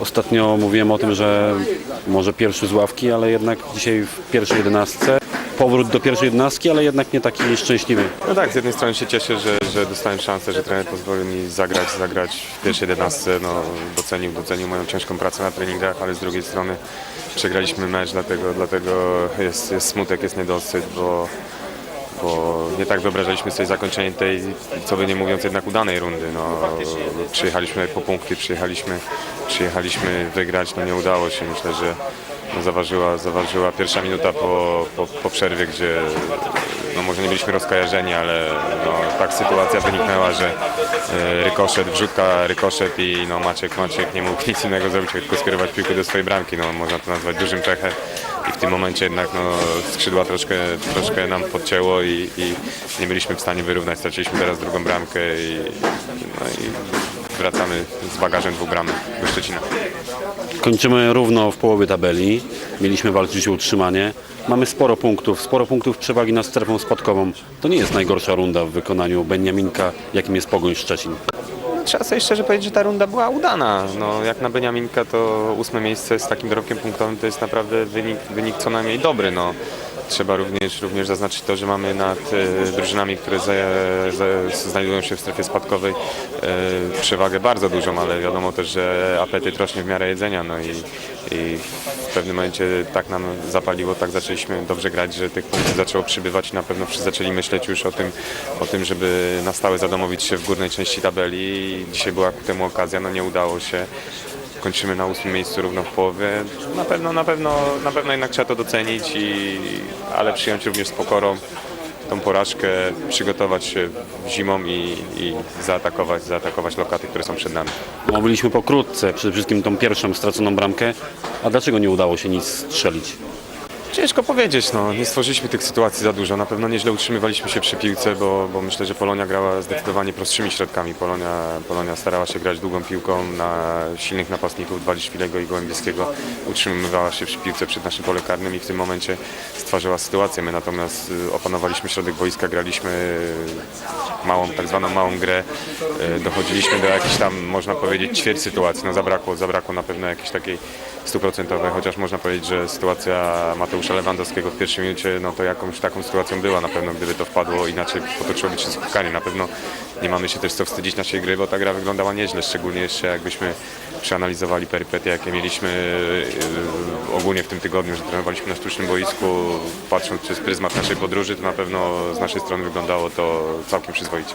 Ostatnio mówiłem o tym, że może pierwszy z ławki, ale jednak dzisiaj w pierwszej jedenastce. Powrót do pierwszej jedenastki, ale jednak nie taki szczęśliwy. No tak, z jednej strony się cieszę, że, że dostałem szansę, że trener pozwolił mi zagrać, zagrać w pierwszej jedenastce. No, docenił, docenił moją ciężką pracę na treningach, ale z drugiej strony przegraliśmy mecz, dlatego, dlatego jest, jest smutek, jest niedosyt, bo, bo nie tak wyobrażaliśmy sobie zakończenie tej, co by nie mówiąc, jednak udanej rundy. No, przyjechaliśmy po punkty, przyjechaliśmy, przyjechaliśmy wygrać, no nie udało się. Myślę, że no, zaważyła, zaważyła pierwsza minuta po, po, po przerwie, gdzie no, może nie byliśmy rozkojarzeni, ale no, tak sytuacja wyniknęła, że e, rykoszet, wrzutka, rykoszet i no, Maciek, Maciek nie mógł nic innego zrobić, tylko skierować piłkę do swojej bramki. No, można to nazwać dużym pechem i w tym momencie jednak no, skrzydła troszkę, troszkę nam podcięło i, i nie byliśmy w stanie wyrównać. Straciliśmy teraz drugą bramkę i, no, i wracamy z bagażem dwóch bramek do Szczecina. Kończymy równo w połowie tabeli. Mieliśmy walczyć o utrzymanie. Mamy sporo punktów, sporo punktów przewagi nad strefą spadkową. To nie jest najgorsza runda w wykonaniu Beniaminka, jakim jest Pogoń Szczecin. No, trzeba sobie szczerze powiedzieć, że ta runda była udana. No, jak na Beniaminka to ósme miejsce z takim dorobkiem punktowym to jest naprawdę wynik, wynik co najmniej dobry. No. Trzeba również, również zaznaczyć to, że mamy nad e, drużynami, które za, za, znajdują się w strefie spadkowej e, przewagę bardzo dużą, ale wiadomo też, że apetyt rośnie w miarę jedzenia. No i, i w pewnym momencie tak nam zapaliło, tak zaczęliśmy dobrze grać, że tych punktów zaczęło przybywać i na pewno zaczęli myśleć już o tym, o tym, żeby na stałe zadomowić się w górnej części tabeli. I dzisiaj była ku temu okazja, no nie udało się kończymy na ósmym miejscu równo w połowie. Na pewno, na pewno, na pewno jednak trzeba to docenić, i, ale przyjąć również z pokorą tą porażkę, przygotować się zimą i, i zaatakować, zaatakować lokaty, które są przed nami. Omówiliśmy pokrótce przede wszystkim tą pierwszą straconą bramkę. A dlaczego nie udało się nic strzelić? Ciężko powiedzieć, no. nie stworzyliśmy tych sytuacji za dużo. Na pewno nieźle utrzymywaliśmy się przy piłce, bo, bo myślę, że Polonia grała zdecydowanie prostszymi środkami. Polonia, Polonia starała się grać długą piłką na silnych napastników Dwaliszwilego i Gołębieskiego. Utrzymywała się przy piłce przed naszym polem karnym i w tym momencie stwarzała sytuację. My natomiast y, opanowaliśmy środek boiska, graliśmy y, małą, tak zwaną małą grę. Y, Dochodziliśmy do jakiejś tam, można powiedzieć, ćwierć sytuacji. No zabrakło, zabrakło na pewno jakiejś takiej stuprocentowej, chociaż można powiedzieć, że sytuacja Mateusza Lewandowskiego w pierwszej minucie, no to jakąś taką sytuacją była na pewno, gdyby to wpadło inaczej potoczyłoby się spotkanie. Na pewno nie mamy się też co wstydzić naszej gry, bo ta gra wyglądała nieźle, szczególnie jeszcze jakbyśmy przeanalizowali perypetie, jakie mieliśmy yy, ogólnie w tym tygodniu, że trenowaliśmy na sztucznym boisku, patrząc przez pryzmat naszej podróży, to na pewno z naszej strony wyglądało to całkiem przyzwoicie.